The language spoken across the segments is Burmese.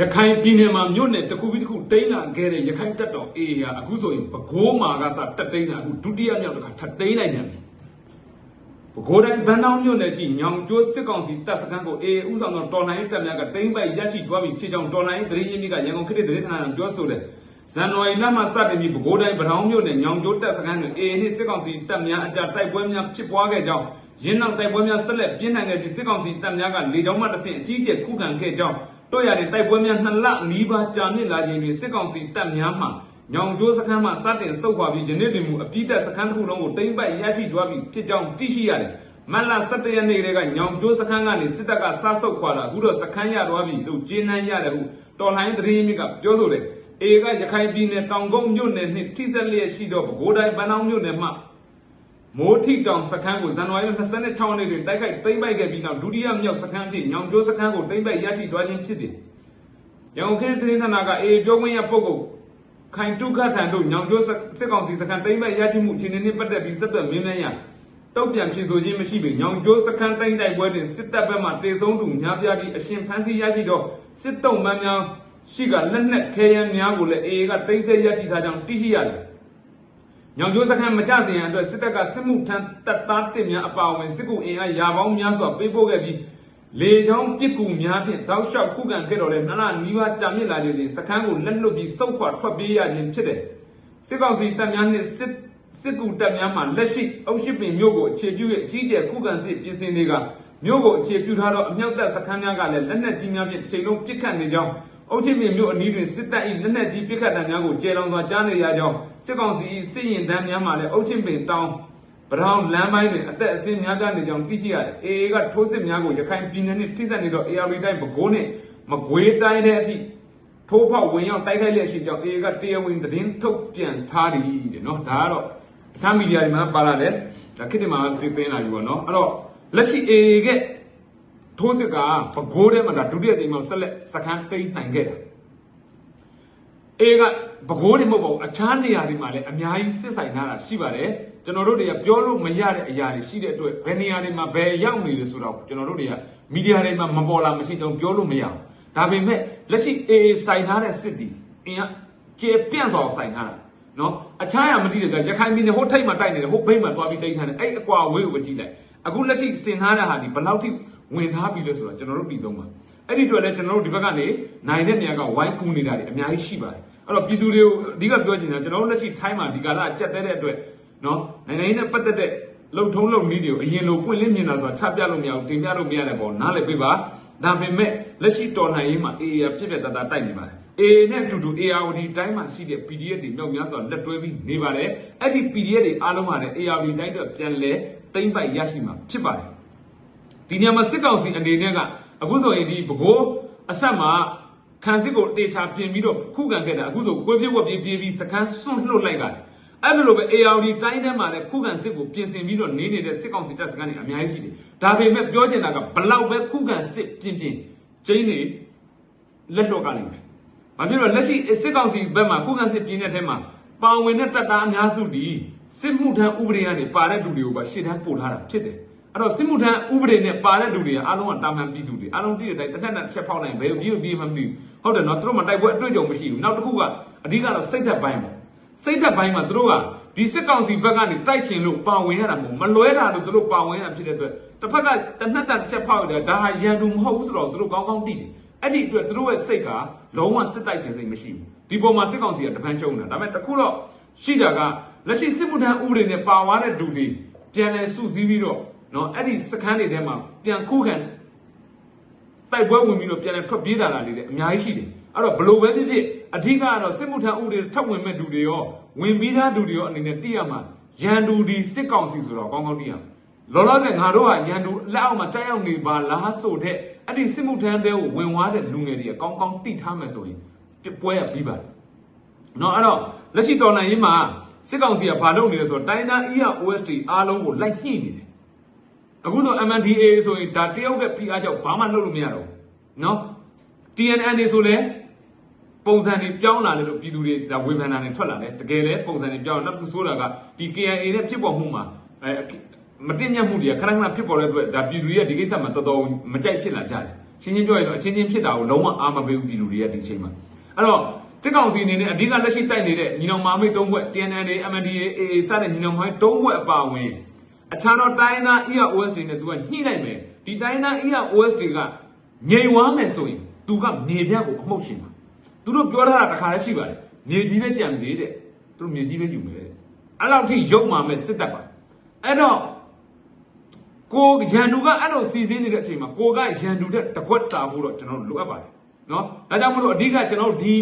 ရခိုင်ပြည်နယ်မှာမြို့နယ်တစ်ခုပြီးတစ်ခုတိမ့်လာခဲ့တဲ့ရခိုင်တပ်တော် AA ဟာအခုဆိုရင်ပဲခူးမှာကစတက်တိမ့်လာအခုဒုတိယမြောက်တစ်ခါထပ်တိမ့်လိုက်ပြန်ပြီပဲခူးတိုင်းဗန်းတောင်းမြို့နယ်ကြီးညောင်ကျိုးစစ်ကောင်စီတပ်စခန်းကို AA ဥဆောင်သောတော်လှန်ရေးတပ်များကတိမ့်ပိုက်ရရှိသွားပြီဖြစ်ကြောင်းတော်လှန်ရေးသတင်းရင်းမြစ်ကရန်ကုန်ခေတ်သတင်းဌာနကပြောဆိုတယ်ဇန်နဝါရီလမှစတင်ပြီးပဲခူးတိုင်းဗန်းတောင်းမြို့နယ်ညောင်ကျိုးတပ်စခန်းတွင် AA နှင့်စစ်ကောင်စီတပ်များအကြတိုက်ပွဲများဖြစ်ပွားခဲ့ကြောင်းရင်းနောက်တိုက်ပွဲများဆက်လက်ပြင်းထန်ခဲ့ပြီးစစ်ကောင်စီတပ်များကလေကြောင်းမှတစ်ဆင့်အကြီးအကျယ်ခုခံခဲ့ကြောင်း တို့ရတဲ့တိုက်ပွဲများနှစ်လနီးပါးကြာမြင့်လာခြင်းတွင်စစ်ကောင်စီတပ်များမှညောင်ကျိုးစခန်းမှစတင်ဆုတ်ခွာပြီးယနေ့တွင်မူအပိသက်စခန်းတစ်ခုလုံးကိုတိမ့်ပိုက်ရရှိသွားပြီဖြစ်ကြောင်းသိရှိရတယ်။မတ်လ17ရက်နေ့ကညောင်ကျိုးစခန်းကနေစစ်တပ်ကစဆုတ်ခွာလာအခုတော့စခန်းရသွားပြီလို့ကြေးနှမ်းရတယ်ဟုတော်လှန်ရေးသတင်းမြစ်ကပြောဆိုတယ်။အေကရခိုင်ပြည်နယ်တောင်ကုန်းမြို့နယ်နှင့်ထိစက်လျက်ရှိသောပဲခူးတိုင်းဗန်းအောင်မြို့နယ်မှ မိုးထီတောင်စခန်းကိုဇန်နဝါရီလ26ရက်နေ့တွင်တိုက်ခိုက်သိမ်းပိုက်ခဲ့ပြီးနောက်ဒုတိယမြောက်စခန်းအဖြစ်ညောင်ကျိုးစခန်းကိုသိမ်းပိုက်ရရှိသွားခြင်းဖြစ်သည်။ရန်ကုန်ခေတ်သတင်းဌာနကအေပြောခွင့်ရပုဂ္ဂိုလ်ခိုင်တုခထံတို့ညောင်ကျိုးစစ်ကောင်စီစခန်းသိမ်းပိုက်ရရှိမှုအခြေအနေနှင့်ပတ်သက်ပြီးဆက်သွယ်မင်းမြန်းရတုတ်ပြန်ဖြေဆိုခြင်းမရှိပေညောင်ကျိုးစခန်းတိုင်းတိုက်ပွဲတွင်စစ်တပ်ဘက်မှတေဆုံးသူများပြားပြီးအရှင်ဖမ်းဆီးရရှိသောစစ်တုံးမှန်းများရှိကလက်နက်ခဲယမ်းများကိုလည်းအေကတိတ်ဆိတ်ရရှိထားကြောင်းသိရှိရတယ်။ ညောင်ကျိုးစခန်းမကြစင်ရန်အတွက်စစ်တပ်ကစစ်မှုထမ်းတပ်သားတစ်များအပါအဝင်စစ်ကူအင်အားရာပေါင်းများစွာပေးပို့ခဲ့ပြီးလေချောင်းပစ်ကူများဖြင့်တောက်လျှောက်ခုခံခဲ့တော်လဲနှစ်လနီးပါးကြာမြင့်လာခြင်းဖြင့်စခန်းကိုလက်လွတ်ပြီးစုပ်ခွာထွက်ပြေးရခြင်းဖြစ်တယ်စစ်ကောင်စီတပ်များနှင့်စစ်စစ်ကူတပ်များမှလက်ရှိအုပ်ရှိပင်မြို့ကိုအခြေပြု၍အကြီးအကျယ်ခုခံစစ်ပြင်ဆင်နေကမြို့ကိုအခြေပြုထားသောအမြောက်တပ်စခန်းများကလည်းလက်နက်ကြီးများဖြင့်တစ်ချိန်လုံးပစ်ခတ်နေကြောင်း အုတ်ချစ်မြင့်မြို့အနီးတွင်စစ်တပ်၏လက်နက်ကြီးပစ်ခတ်တံများကိုကျေတောင်စွာကြားနေရကြောင်းစစ်ကောင်စီ၏စစ်ရင်တန်းများမှလည်းအုတ်ချစ်ပင်တောင်ပထောင်လမ်းပိုင်းတွင်အသက်အစင်းများပြားနေကြောင်းသိရှိရတယ်။ AA ကထိုးစစ်များကိုရခိုင်ပြည်နယ်နှင့်ထိစပ်နေသော AR တိုင်းပဲခူးနှင့်မကွေးတိုင်းတဲ့အထိထိုးဖောက်ဝင်ရောက်တိုက်ခိုက်လျက်ရှိကြောင်း AA ကတရားဝင်သတင်းထုတ်ပြန်ထားသည်တဲ့နော်ဒါကတော့အခြားမီဒီယာတွေမှာပါလာတယ်ဒါခေတ်တွေမှာတည်သိမ်းလာပြီပေါ့နော်အဲ့တော့လက်ရှိ AA က ထိုးစစ်ကပဲခူးထဲမှာဒါဒုတိယကြိမ်မှာဆက်လက်စခန်းတိမ့်နိုင်ခဲ့တာအေကပဲခူးတွေမဟုတ်ပါဘူးအခြားနေရာတွေမှာလည်းအများကြီးစစ်ဆိုင်ထားတာရှိပါတယ်ကျွန်တော်တို့တွေကပြောလို့မရတဲ့အရာတွေရှိတဲ့အတွက်ဘယ်နေရာတွေမှာဘယ်ရောက်နေလဲဆိုတော့ကျွန်တော်တို့တွေကမီဒီယာတွေမှာမပေါ်လာမရှိတော့ပြောလို့မရဘူးဒါပေမဲ့လက်ရှိအေဆိုင်ထားတဲ့စစ်တီအင်ကကျေပြန့်စွာဆိုင်ထားတာနော်အခြားရမသိတယ်ကရခိုင်ပြည်နယ်ဟိုထိတ်မှာတိုက်နေတယ်ဟိုဘိတ်မှာတွားပြီးတိတ်ထားတယ်အဲ့အကွာဝေးကိုပဲကြည့်လိုက်အခုလက်ရှိစင်ထားတဲ့ဟာဒီဘယ်လောက်ထိ ဝင်ထားပြီလဲဆိုတော့ကျွန်တော်တို့ပြည်ဆုံးပါအဲ့ဒီအတွက်လည်းကျွန်တော်တို့ဒီဘက်ကနေနိုင်တဲ့နေရာကဝိုင်းကူနေတာတွေအများကြီးရှိပါတယ်အဲ့တော့ပြည်သူတွေကိုအဓိကပြောချင်တာကျွန်တော်တို့လက်ရှိထိုင်းမှာဒီကာလကြက်တဲတဲ့အတွက်နော်နိုင်ငံရေးနဲ့ပတ်သက်တဲ့လုံထုံးလုံနည်းတွေကိုအရင်လိုပွင့်လင်းမြင်တာဆိုတာချပြလို့မရဘူးတင်ပြလို့မရတဲ့ပေါ့နားလည်ပေးပါဒါပေမဲ့လက်ရှိတော်လှန်ရေးမှာ AA ရပြည့်ပြည့်တသားတိုက်နေပါတယ် AA နဲ့အတူတူ ARD တိုင်းမှာရှိတဲ့ PDF တွေမြောက်များစွာလက်တွဲပြီးနေပါတယ်အဲ့ဒီ PDF တွေအားလုံးဟာလည်း ARD တိုင်းအတွက်ပြန်လဲသိမ့်ပိုက်ရရှိမှာဖြစ်ပါတယ် ဒီနေရာမှာစစ်ကောင်စီအနေနဲ့ကအခုဆိုရင်ဒီဘကိုးအဆက်မှာခံစစ်ကိုတေချာပြင်ပြီးတော့ခုခံခဲ့တာအခုဆိုကွဲပြည့်ဝက်ပြေးပြေးပြီးစကန်းစွန့်လွတ်လိုက်တာအဲ့လိုလိုပဲ ARD တိုင်းထဲမှာလည်းခုခံစစ်ကိုပြင်ဆင်ပြီးတော့နေနေတဲ့စစ်ကောင်စီတပ်စခန်းတွေအများကြီးရှိတယ်ဒါပေမဲ့ပြောချင်တာကဘလောက်ပဲခုခံစစ်ပြင်ပြင်ကျင်းနေလက်လွတ်ကလိမ့်မယ်ဘာဖြစ်လို့လဲလက်ရှိစစ်ကောင်စီဘက်မှာခုခံစစ်ပြင်တဲ့အထဲမှာပါဝင်တဲ့တပ်သားအများစုဒီစစ်မှုထမ်းဥပဒေကနေပါတဲ့လူတွေကိုပါရှေ့တန်းပို့ထားတာဖြစ်တယ် အဲ့တော့စစ်မှုထမ်းဥပဒေနဲ့ပါတဲ့လူတွေကအားလုံးကတာမန်ပြည်သူတွေအားလုံးတည့်တဲ့အတိုင်းတစ်ခက်နဲ့တစ်ချက်ဖောက်လိုက်ဘယ်ပြီးပြီးမှမသိဘူးဟုတ်တယ်နော်သူတို့မှတိုက်ပွဲအတွေ့အကြုံမရှိဘူးနောက်တစ်ခုကအဓိကတော့စိတ်သက်ပိုင်းပေါ့စိတ်သက်ပိုင်းမှာသူတို့ကဒီစစ်ကောင်စီဘက်ကနေတိုက်ချင်လို့ပါဝင်ရတာမဟုတ်မလွဲတာလို့သူတို့ပါဝင်ရတာဖြစ်တဲ့အတွက်တစ်ဖက်ကတနက်တန်တစ်ချက်ဖောက်ရတယ်ဒါဟာရန်သူမဟုတ်ဘူးဆိုတော့သူတို့ကောင်းကောင်းသိတယ်အဲ့ဒီအတွက်သူတို့ရဲ့စိတ်ကလုံးဝစစ်တိုက်ခြင်းစိတ်မရှိဘူးဒီပေါ်မှာစစ်ကောင်စီကတပန်းရှုံးနေတာဒါပေမဲ့တခုတော့ရှိတာကလက်ရှိစစ်မှုထမ်းဥပဒေနဲ့ပါဝါတဲ့လူတွေပြန်လဲစုစည်းပြီးတော့ နော်အဲ့ဒီစခန်းတွေထဲမှာပြန်ခုခံတိုက်ပွဲဝင်ပြီးတော့ပြန်လဲထွက်ပြေးတာလာလေးတွေအများကြီးရှိတယ်အဲ့တော့ဘလို့ပဲဖြစ်ဖြစ်အဓိကကတော့စစ်မှုထမ်းဥပဒေထပ်ဝင်မဲ့လူတွေရောဝင်ပြီးသားလူတွေရောအနေနဲ့သိရမှာရန်သူဒီစစ်ကောင်စီဆိုတော့ကောင်းကောင်းသိရမှာလောလောဆယ်ငါတို့ဟာရန်သူလက်အောက်မှာကြောက်ရောက်နေပါလားဆိုတဲ့အဲ့ဒီစစ်မှုထမ်းတွေကိုဝင်သွားတဲ့လူငယ်တွေကကောင်းကောင်းသိထားမယ်ဆိုရင်ပွဲရပြီးပါတယ်နော်အဲ့တော့လက်ရှိတော်လှန်ရေးမှာစစ်ကောင်စီကဘာလုပ်နေလဲဆိုတော့တိုင်းသား EROST အားလုံးကိုလိုက်ညှိနေတယ် အခုဆို MNDAA ဆိုရင်ဒါတရုတ်က PR ကြောင့်ဘာမှလုပ်လို့မရတော့ဘူးနော် TNN တွေဆိုလဲပုံစံတွေပြောင်းလာတယ်လို့ပြည်သူတွေဒါဝေဖန်တာတွေထွက်လာတယ်တကယ်လဲပုံစံတွေပြောင်းနောက်တစ်ခုဆိုတာကဒီ KIA နဲ့ဖြစ်ပေါ်မှုမှာအဲမတင်မြတ်မှုတွေကခဏခဏဖြစ်ပေါ်တဲ့အတွက်ဒါပြည်သူတွေရဲ့ဒီကိစ္စမှာတော်တော်မကြိုက်ဖြစ်လာကြတယ်ရှင်းရှင်းပြောရင်တော့အချင်းချင်းဖြစ်တာကိုလုံးဝအာမပေးဘူးပြည်သူတွေကဒီချိန်မှာအဲ့တော့စစ်ကောင်စီအနေနဲ့အဓိကလက်ရှိတိုက်နေတဲ့ညီနောင်မာမိတ်၃ဘွဲ့ TNL MNDAA စတဲ့ညီနောင်မိုင်း၃ဘွဲ့အပါအဝင် အခြားသောတိုင်းသား EROS တွေနဲ့သူကညှိလိုက်မယ်ဒီတိုင်းသား EROS တွေကငြိမ်ဝါမယ်ဆိုရင်သူကမြေပြတ်ကိုအမှုတ်ရှင်မှာသူတို့ပြောထားတာတစ်ခါလည်းရှိပါတယ်မြေကြီးပဲကြံစေတဲ့သူတို့မြေကြီးပဲယူမယ်တဲ့အဲ့လောက်ထိရုပ်မာမဲ့စစ်တပ်ပါအဲ့တော့ကိုရန်သူကအဲ့လိုစီစဉ်နေတဲ့အချိန်မှာကိုကရန်သူတဲ့တကွက်တာဖို့တော့ကျွန်တော်တို့လိုအပ်ပါတယ်နော်ဒါကြောင့်မလို့အဓိကကျွန်တော်တို့ဒီ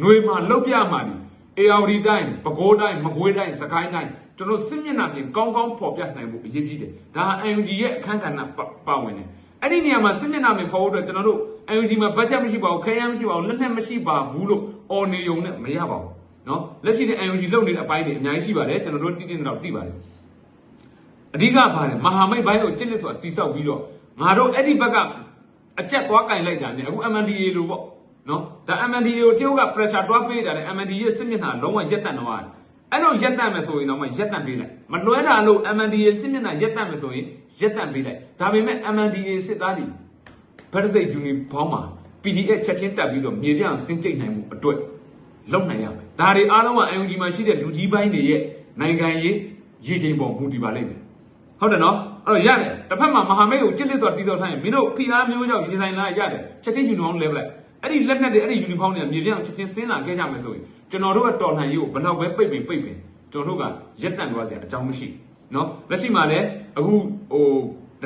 ຫນွေမှာလုတ်ပြမှာဒီ အေယာဝတီတိုင်းပဲခူးတိုင်းမကွေးတိုင်းစကိုင်းတိုင်းကျွန်တော်စစ်မျက်နှာပြင်ကောင်းကောင်းဖော်ပြနိုင်ဖို့အရေးကြီးတယ်ဒါဟာ UNG ရဲ့အခန်းကဏ္ဍပါပါဝင်တယ်အဲ့ဒီနေရာမှာစစ်မျက်နှာပြင်ဖော်ဖို့အတွက်ကျွန်တော်တို့ UNG မှာဘတ်ဂျက်မရှိပါဘူးခဲယမ်းမရှိပါဘူးလက်နက်မရှိပါဘူးလို့အော်နေုံနဲ့မရပါဘူးနော်လက်ရှိတဲ့ UNG လုပ်နေတဲ့အပိုင်းတွေအများကြီးရှိပါတယ်ကျွန်တော်တို့တိတိကျကျတော့သိပါတယ်အဓိကဘာလဲမဟာမိတ်ဘိုင်းကိုကြစ်လက်ဆိုတာတိဆောက်ပြီးတော့ငါတို့အဲ့ဒီဘက်ကအကြက်သွားကင်လိုက်တာ ਨੇ အခု MNDA လို့ပေါ့ နော်ဒါ MNDA ကိုတရုတ်က pressure တွားပေးတာလေ MNDA ရဲ့စစ်မျက်နှာလုံးဝရက်တန့်တော့ရတယ်အဲ့လိုရက်တန့်မယ်ဆိုရင်တော့မှရက်တန့်ပေးလိုက်မလွှဲတာလို့ MNDA စစ်မျက်နှာရက်တန့်မယ်ဆိုရင်ရက်တန့်ပေးလိုက်ဒါပေမဲ့ MNDA စစ်သားတွေဗတ်စိတ်ယူနီဖောင်းမှာ PDF ချက်ချင်းတက်ပြီးတော့မြေပြန့်စင်ကြိတ်နိုင်မှုအတွက်လုံနိုင်ရမယ်ဒါတွေအားလုံးက UNG မှာရှိတဲ့လူကြီးပိုင်းတွေရဲ့နိုင်ငံရေးရည်ချိန်ပေါ်မူတည်ပါလိမ့်မယ်ဟုတ်တယ်နော်အဲ့တော့ရတယ်တစ်ဖက်မှာမဟာမိတ်ကိုကြစ်လစ်စွာတီးဆောက်ထားရင်မင်းတို့ဖိအားမျိုးကြောင့်ရင်ဆိုင်လာရတယ်ချက်ချင်းယူနီဖောင်းလဲပလိုက် အဲ့ဒီလက်နက်တွေအဲ့ဒီယူနီဖောင်းတွေကမြေပြန့်ချက်ချင်းဆင်းလာခဲ့ကြမယ်ဆိုရင်ကျွန်တော်တို့ကတော်လှန်ရေးကိုဘယ်တော့ပဲပိတ်ပင်ပိတ်ပင်ကျွန်တော်တို့ကရက်တန့်သွားစရာအကြောင်းမရှိနော်လက်ရှိမှာလည်းအခုဟို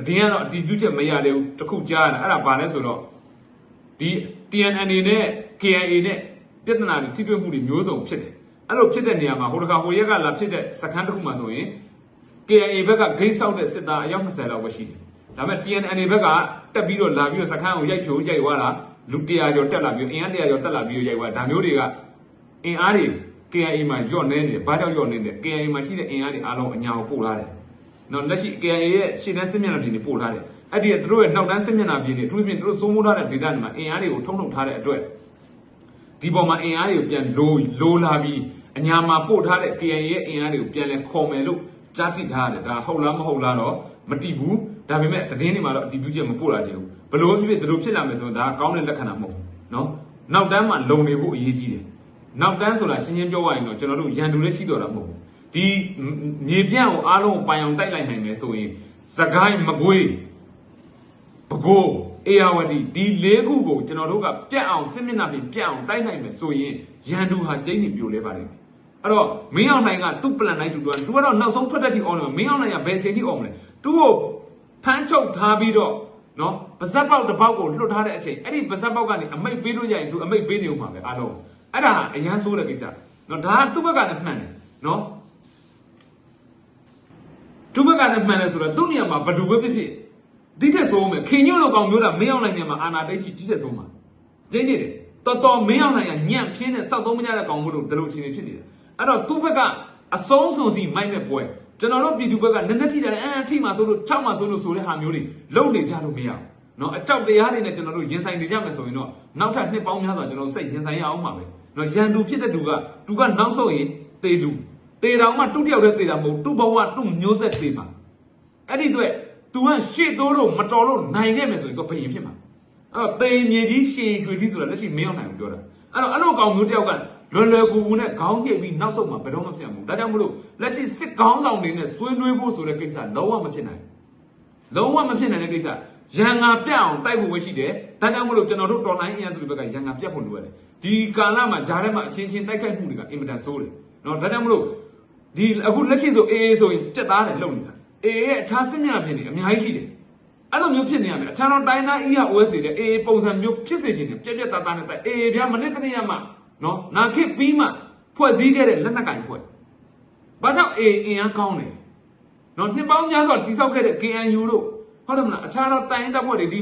တည်င်းကတော့အတီးပြုချက်မရသေးဘူးတခုကြားရတာအဲ့ဒါဘာလဲဆိုတော့ဒီ TNN နဲ့ KIA နဲ့ပြဿနာတွေထိတွေ့မှုတွေမျိုးစုံဖြစ်တယ်အဲ့လိုဖြစ်တဲ့နေရာမှာဟိုတခါဟိုရက်ကလာဖြစ်တဲ့စခန်းတစ်ခုမှာဆိုရင် KIA ဘက်ကဂိတ်ဆောက်တဲ့စစ်သားအယောက်20လောက်ပဲရှိတယ်။ ဒါပေမဲ့ TNN ဘက်ကတက်ပြီးတော့လာပြီးတော့စခန်းကိုရိုက်ဖြိုရိုက်သွားတာလူ100ကျော်တက်လာပြီးအင်အား100ကျော်တက်လာပြီးရိုက်သွားဒါမျိုးတွေကအင်အားတွေ KIA မှာညော့နေတယ်။ဘာကြောင့်ညော့နေတယ် KIA မှာရှိတဲ့အင်အားတွေအားလုံးအညာကိုပို့ထားတယ်။နော်လက်ရှိ KIA ရဲ့ရှေ့တန်းစစ်မျက်နှာပြင်တွေပို့ထားတယ်။အဲ့ဒီကသူတို့ရဲ့နောက်တန်းစစ်မျက်နှာပြင်တွေအထူးသဖြင့်သူတို့စိုးမိုးထားတဲ့ data တွေမှာအင်အားတွေကိုထုံထုတ်ထားတဲ့အတွက်ဒီပေါ်မှာအင်အားတွေကိုပြန်လိုလိုလာပြီးအညာမှာပို့ထားတဲ့ KIA ရဲ့အင်အားတွေကိုပြန်လဲခေါ်မယ်လို့ကြားတိထားရတယ်ဒါဟုတ်လားမဟုတ်လားတော့မတိဘူး ဒါပေမဲ့တည်င်းတွေမှာတော့အတီးပြုချက်မပို့လာကြဘူးဘလို့ဖြစ်ဖြစ်ဒီလိုဖြစ်လာမယ်ဆိုရင်ဒါကောင်းတဲ့လက္ခဏာမဟုတ်ဘူးနော်နောက်တန်းမှာလုံနေဖို့အရေးကြီးတယ်နောက်တန်းဆိုတာရှင်းရှင်းပြောရရင်တော့ကျွန်တော်တို့ရန်သူလည်းရှိတော်တာမဟုတ်ဘူးဒီမြေပြန့်ကိုအားလုံးပိုင်အောင်တိုက်လိုက်နိုင်မယ်ဆိုရင်စကိုင်းမကွေးပဲခူးအေယာဝတီဒီလေးခုကိုကျွန်တော်တို့ကပြက်အောင်စစ်မျက်နှာပြင်ပြက်အောင်တိုက်နိုင်မယ်ဆိုရင်ရန်သူဟာကျိန်းနေပြိုလဲပါလိမ့်မယ်အဲ့တော့မင်းအောင်နိုင်ကသူ့ plan လိုက်တူတူကသူကတော့နောက်ဆုံးထွက်တဲ့ထိအောင်တယ်မင်းအောင်နိုင်ကဘယ်ချိန်ထိအောင်မလဲသူ့ကို ဖမ်းချုပ်ထားပြီးတော့နော်ပါဇက်ပေါက်တစ်ပေါက်ကိုလွတ်ထားတဲ့အချိန်အဲ့ဒီပါဇက်ပေါက်ကနေအမိတ်ပေးလို့ရရင်သူအမိတ်ပေးနေဦးမှာပဲအားလုံးအဲ့ဒါအရန်ဆိုးတဲ့ကိစ္စနော်ဒါကသူ့ဘက်ကလည်းမှန်တယ်နော်သူ့ဘက်ကလည်းမှန်တယ်ဆိုတော့သူ့နေရာမှာဘယ်လိုပဲဖြစ်ဖြစ်ဒီတက်ဆိုးမယ်ခင်ညွန့်လိုကောင်မျိုးတာမင်းအောင်နိုင်နေမှာအာနာတိတ်ကြီးဒီတက်ဆိုးမှာကျင်းနေတယ်တော်တော်မင်းအောင်နိုင်ကညံ့ပြင်းတဲ့စောက်သုံးမရတဲ့ကောင်မျိုးလို့ဒီလိုချင်းနေဖြစ်နေတယ်အဲ့တော့သူ့ဘက်ကအဆုံးစုံစီမိုက်မဲ့ပွဲ ကျွန်တော်တို့ပြည်သူဘက်ကနည်းနည်းထိတာလဲအမ်ထိမှဆိုလို့ထောက်မှဆိုလို့ဆိုတဲ့ဟာမျိုးတွေလုံနေကြလို့မရဘူးနော်အတောက်တရားတွေနဲ့ကျွန်တော်တို့ရင်ဆိုင်နေကြမယ်ဆိုရင်တော့နောက်ထပ်နှစ်ပေါင်းများစွာကျွန်တော်စိတ်ရင်ဆိုင်ရအောင်ပါပဲနော်ရန်သူဖြစ်တဲ့သူကသူကနောက်ဆုံးရင်တေလူတေတောင်မှတုတ်တယောက်တည်းတေတာမဟုတ်သူ့ဘဝသူ့မျိုးဆက်တေမှာအဲ့ဒီအတွက် तू ကရှေ့သိုးလို့မတော်လို့နိုင်ခဲ့မယ်ဆိုရင်တော့ဘယင်ဖြစ်မှာအဲ့တော့တေမြေကြီးရှင်ရွှေကြီးဆိုတာလက်ရှိမင်းအောင်နိုင်ဘူးပြောတာအဲ့တော့အဲ့လိုကောင်မျိုးတယောက်က လွယ်လွယ်ကူကူနဲ့ခေါင်းညှိပြီးနောက်ဆုံးမှာဘယ်တော့မှဖြစ်မှာမဟုတ်ဒါကြောင့်မလို့လက်ရှိစစ်ကောင်းဆောင်တွေနဲ့ဆွေးနွေးဖို့ဆိုတဲ့ကိစ္စလုံးဝမဖြစ်နိုင်လုံးဝမဖြစ်နိုင်တဲ့ကိစ္စရန်ငါပြတ်အောင်တိုက်ဖို့ပဲရှိတယ်ဒါကြောင့်မလို့ကျွန်တော်တို့တော်လိုင်းအင်အားစုတွေဘက်ကရန်ငါပြတ်ဖို့လိုရတယ်ဒီကာလမှာဂျားထဲမှာအချင်းချင်းတိုက်ခိုက်မှုတွေကအင်မတန်ဆိုးတယ်နော်ဒါကြောင့်မလို့ဒီအခုလက်ရှိဆိုအေးအေးဆိုရင်ပြက်သားတယ်လုံနေတာအေးရဲ့အခြားစစ်မျက်နှာပြင်တွေအများကြီးရှိတယ်အဲ့လိုမျိုးဖြစ်နေရမယ်အခြားတော့တိုင်းသား EOS တွေလည်းအေးပုံစံမျိုးဖြစ်စေချင်တယ်ပြက်ပြက်သားသားနဲ့တိုက်အေးဗျာမနေ့တနေ့ကမှ နော်နာခစ်ပြီးမှဖွဲ့စည်းခဲ့တဲ့လက်နက်ကင်ဖွဲ့ဘာကြောင့်အေးအင်အားကောင်းတယ်နော်နှစ်ပေါင်းများစွာတိစောက်ခဲ့တဲ့ KNU တို့ဟုတ်တယ်မလားအခြားတော့တိုင်းတပ်ဖွဲ့တွေဒီ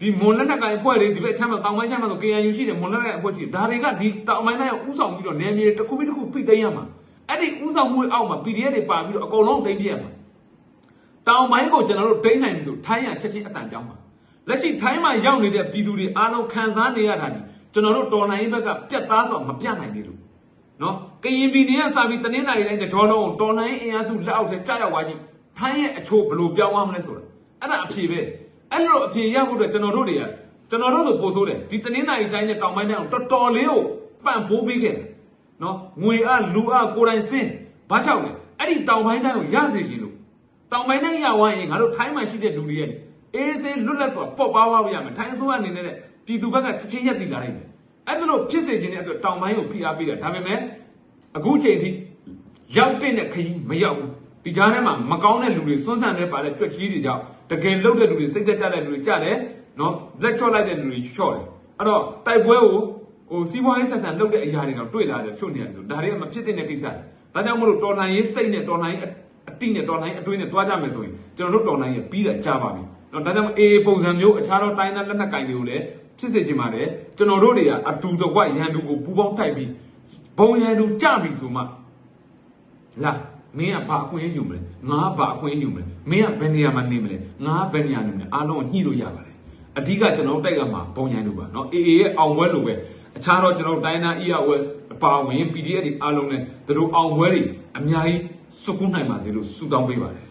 ဒီမွန်လက်နက်ကင်ဖွဲ့တွေဒီဘက်အချမ်းမှာတောင်ပိုင်းချမ်းမှာဆို KNU ရှိတယ်မွန်လက်နက်ကင်အဖွဲ့ရှိတယ်ဒါတွေကဒီတောင်ပိုင်းတိုင်းကိုဥဆောင်ပြီးတော့နယ်မြေတစ်ခုပြီးတစ်ခုဖိသိမ်းရမှာအဲ့ဒီဥဆောင်မှုအောက်မှာ PDF တွေပါပြီးတော့အကုန်လုံးတိမ့်ပြရမှာတောင်ပိုင်းကိုကျွန်တော်တို့တိမ့်နိုင်ပြီဆိုထိုင်းရချက်ချင်းအတန်ပြောင်းမှာလက်ရှိထိုင်းမှာရောက်နေတဲ့ပြည်သူတွေအားလုံးခံစားနေရတာဒီ ကျွန်တော်တို့တော်လိုင်းဘက်ကပြတ်သားစွာမပြနိုင်သေးလို့နော်ကရင်ပြည်နယ်ကစာပြီးတနင်္လာရီတိုင်းတကြောလုံးကိုတော်လိုင်းအင်အားစုလက်အောက်ထဲကြားရောက်သွားချင်းထိုင်းရဲ့အချိုးဘလို့ပြောင်းသွားမလဲဆိုတာအဲ့ဒါအဖြေပဲအဲ့လိုအဖြေရဖို့အတွက်ကျွန်တော်တို့တွေကကျွန်တော်တို့ဆိုပို့ဆိုးတယ်ဒီတနင်္လာရီတိုင်းနဲ့တောင်ပိုင်းတိုင်းကိုတော်တော်လေးကိုပန့်ဖိုးပေးခဲ့တယ်နော်ငွေအလူအကိုယ်တိုင်စင်းဘာကြောင့်လဲအဲ့ဒီတောင်ပိုင်းတိုင်းကိုရစေချင်လို့တောင်ပိုင်းတိုင်းရဝိုင်းရင်ငါတို့ထိုင်းမှာရှိတဲ့လူတွေရဲ့အေးစေးလွတ်လပ်စွာပေါ့ပါးသွားရမယ်ထိုင်းအစိုးရအနေနဲ့ ပြည်သူဘက်ကချက်ချင်းရက်တည်လာနိုင်တယ်အဲ့ဒါလို့ဖြစ်စေချင်တဲ့အတွက်တောင်ပိုင်းကိုဖိအားပေးတယ်ဒါပေမဲ့အခုချိန်ထိရောက်တဲ့ခရီးမရောက်ဘူးဒီကြားထဲမှာမကောင်းတဲ့လူတွေစွန့်ဆန်တဲ့ပါတဲ့ကြွက်ကြီးတွေကြောင့်တကယ်လှုပ်တဲ့လူတွေစိတ်သက်ကြတဲ့လူတွေကြတယ်နော်လက်ချော့လိုက်တဲ့လူတွေချော့တယ်အဲ့တော့တိုက်ပွဲကိုဟိုစီးပွားရေးဆက်ဆံလှုပ်တဲ့အရာတွေတော့တွေ့လာတယ်ချုပ်နေတယ်ဆိုဒါတွေကမဖြစ်တဲ့ကိစ္စတွေဒါကြောင့်မလို့တော်လှန်ရေးစိတ်နဲ့တော်လှန်ရေးအတိနဲ့တော်လှန်ရေးအတွင်းနဲ့တွားကြမယ်ဆိုရင်ကျွန်တော်တို့တော်လှန်ရေးပြီးတာကြားပါပြီနော်ဒါကြောင့်အေးပုံစံမျိုးအခြားသောတိုင်းသားလက်နက်ကိုင်တွေကိုလည်း ဖြစ်စေချင်ပါတယ်ကျွန်တော်တို့တွေကအတူတကွရန်သူကိုပူပေါင်းတိုက်ပြီးဘုံရန်သူကြပြီဆိုမှ လာမင်းကဘာအခွင့်အရေးယူမလဲငါကဘာအခွင့်အရေးယူမလဲမင်းကဘယ်နေရာမှာနေမလဲငါကဘယ်နေရာနေမလဲအားလုံးကိုညှိလို့ရပါတယ်အဓိကကျွန်တော်တို့တိုက်ကမှာပုံရန်လို့ပါเนาะ AA ရဲ့အောင်ပွဲလိုပဲအခြားတော့ကျွန်တော်တို့တိုင်းသား EAW အပါဝင် PDF တွေအားလုံးနဲ့သူတို့အောင်ပွဲတွေအများကြီးစုကူးနိုင်ပါစေလို့ဆုတောင်းပေးပါတယ်